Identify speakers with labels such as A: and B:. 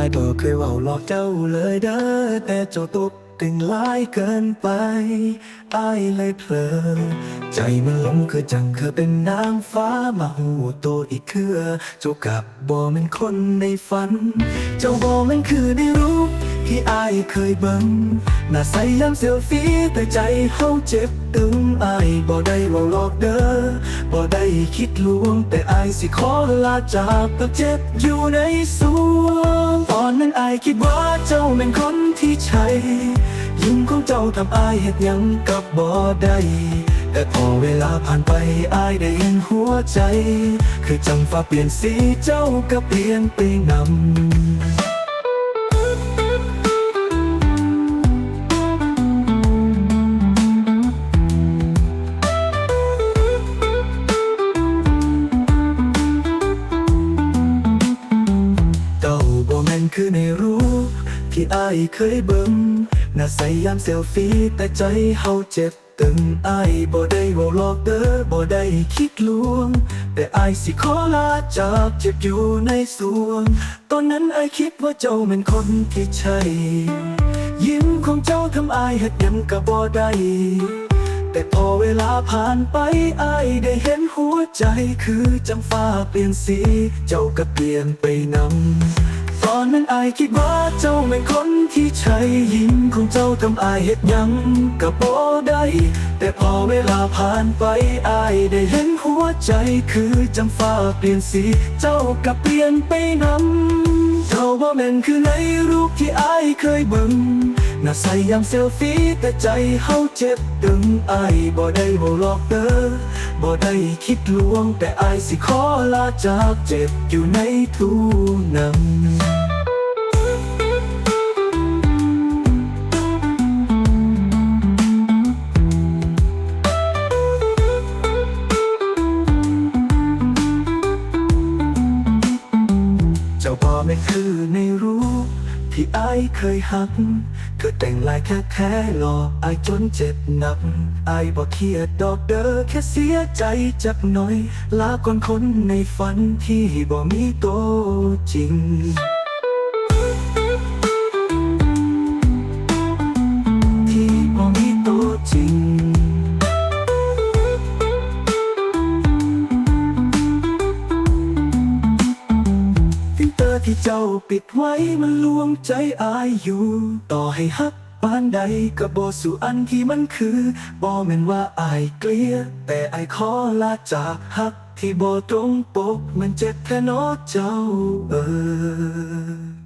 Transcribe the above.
A: ายบ่เคยว้าหลอกเจ้าเลยเด้อแต่เจ้าตุกตึงหลายเกินไปอายเลยเพลอใจมันหลงคือจังเคยเป็นนางฟ้ามาหูตัวอีกคือเจ้ากับบ่แมันคนในฝัน เจ้าบ่มันคือในรูปที่อายเคยเบิ่งหน้าใสยามเซลฟี่แต่ใจเฮาเจ็บตึงอายบ่ได้ว้าหลอกเด้อบ่ได้คิดลวงแต่อายสิขอลาจากตัวเจ็บอยู่ในสวง ตอนนั้นอายคิดว่าเจ้าเป็นคนที่ใช่ยิ้มของเจ้าทำอายเหตุยังกับบ่ได้แต่พอเวลาผ่านไปอายได้เห็นหัวใจ คือจังฟ้าเปลี่ยนสีเจ้าก็เปลี่ยนไปนำ อายเคยเบิ่งหน้าใสยามเซลฟี่แต่ใจเฮาเจ็บตึงอายบ่ได้เว้าหลอกเด้อบ่ได้คิดลวง แต่อายสิขอลาจากเจ็บอยู่ในสวง ตอนนั้นอายคิดว่าเจ้าแม่นคนที่ใช่ยิ้มของเจ้าทำอายเฮ็ดยังก็บ่ได้แต่พอเวลาผ่านไปอายได้เห็นหัวใจคือจังฟ้าเปลี่ยนสี เจ้าก็เปลี่ยนไปนำ นั้นอายคิดว่าเจ้าเป็นคนที่ใช่ยิ้มของเจ้าทำอายเฮ็ดยังก็บ่ได้ แต่พอเวลาผ่านไปอายได้เห็นหัวใจคือจังฟ้าเปลี่ยนสี เจ้าก็เปลี่ยนไปนำเจ้าบ่แม่นคือในรูปที่อายเคยเบิ่งหน้าใสยามเซลฟี่แต่ใจเฮาเจ็บตึงอายบ่ได้เว้าหลอกเด้อบ่ได้คิดลวงแต่อายสิขอลาจากเจ็บอยู่ในทูนำ คือในรูปที่ไอเคยหัก เธอแต่งลายแค่แค่หลอกอจนเจ็บหนัก ไอบอกเครียดดอกเด้อแค่เสียใจจักหน่อย ลาก่อนคนในฝันที่บอกมีตัวจริง ที่เจ้าปิดไว้มันลวงใจอายอยู่ ต่อให้ฮักปานใดก็บ่สู่อันที่มันคือบ่แม่นว่าอายเกลีย แต่อายขอลาจากฮัก ที่บ่ตรงปกมันเจ็บแค่นอเจ้าเออ